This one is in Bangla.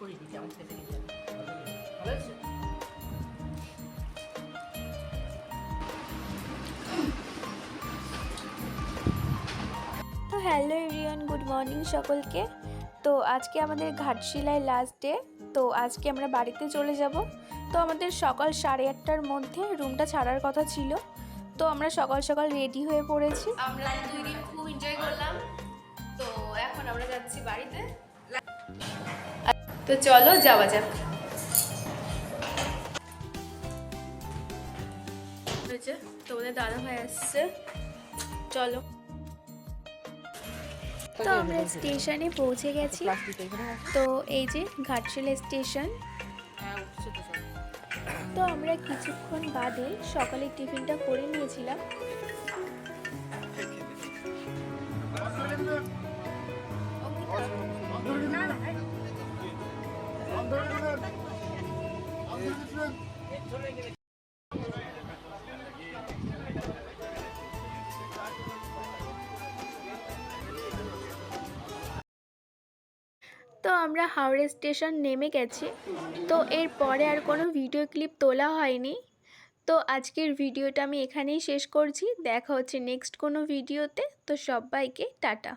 করে দিতে আমার খেতে দিতে ভালো হয়েছে? তো হ্যালো এভরিওয়ান গুড মর্নিং সকলকে। তো আজকে আমাদের ঘাটশিলায় লাস্ট ডে তো আজকে আমরা বাড়িতে চলে যাব। তো আমাদের সকাল সাড়ে আটটার মধ্যে রুমটা ছাড়ার কথা ছিল। তো আমরা সকাল সকাল রেডি হয়ে পড়েছি। আমরা দুই দিন খুব এনজয় করলাম। তো এখন আমরা যাচ্ছি বাড়িতে। তো চলো যাওয়া যাক। হয়েছে তোমাদের দাদা ভাই আসছে। চলো। তো আমরা স্টেশনে পৌঁছে গেছি? তো এই যে ঘাটশিলা স্টেশন। হ্যাঁ, তো তো আমরা কিছুক্ষণ বাদে সকালে টিফিনটা করে নিয়েছিলাম। তো আমরা হাওড়া স্টেশন নেমে গেছি। তো এরপরে আর কোনো ভিডিও ক্লিপ তোলা হয়নি। তো আজকের ভিডিওটা আমি এখানেই শেষ করছি। দেখা হচ্ছে নেক্সট কোনো ভিডিওতে তো সবাইকে টাটা।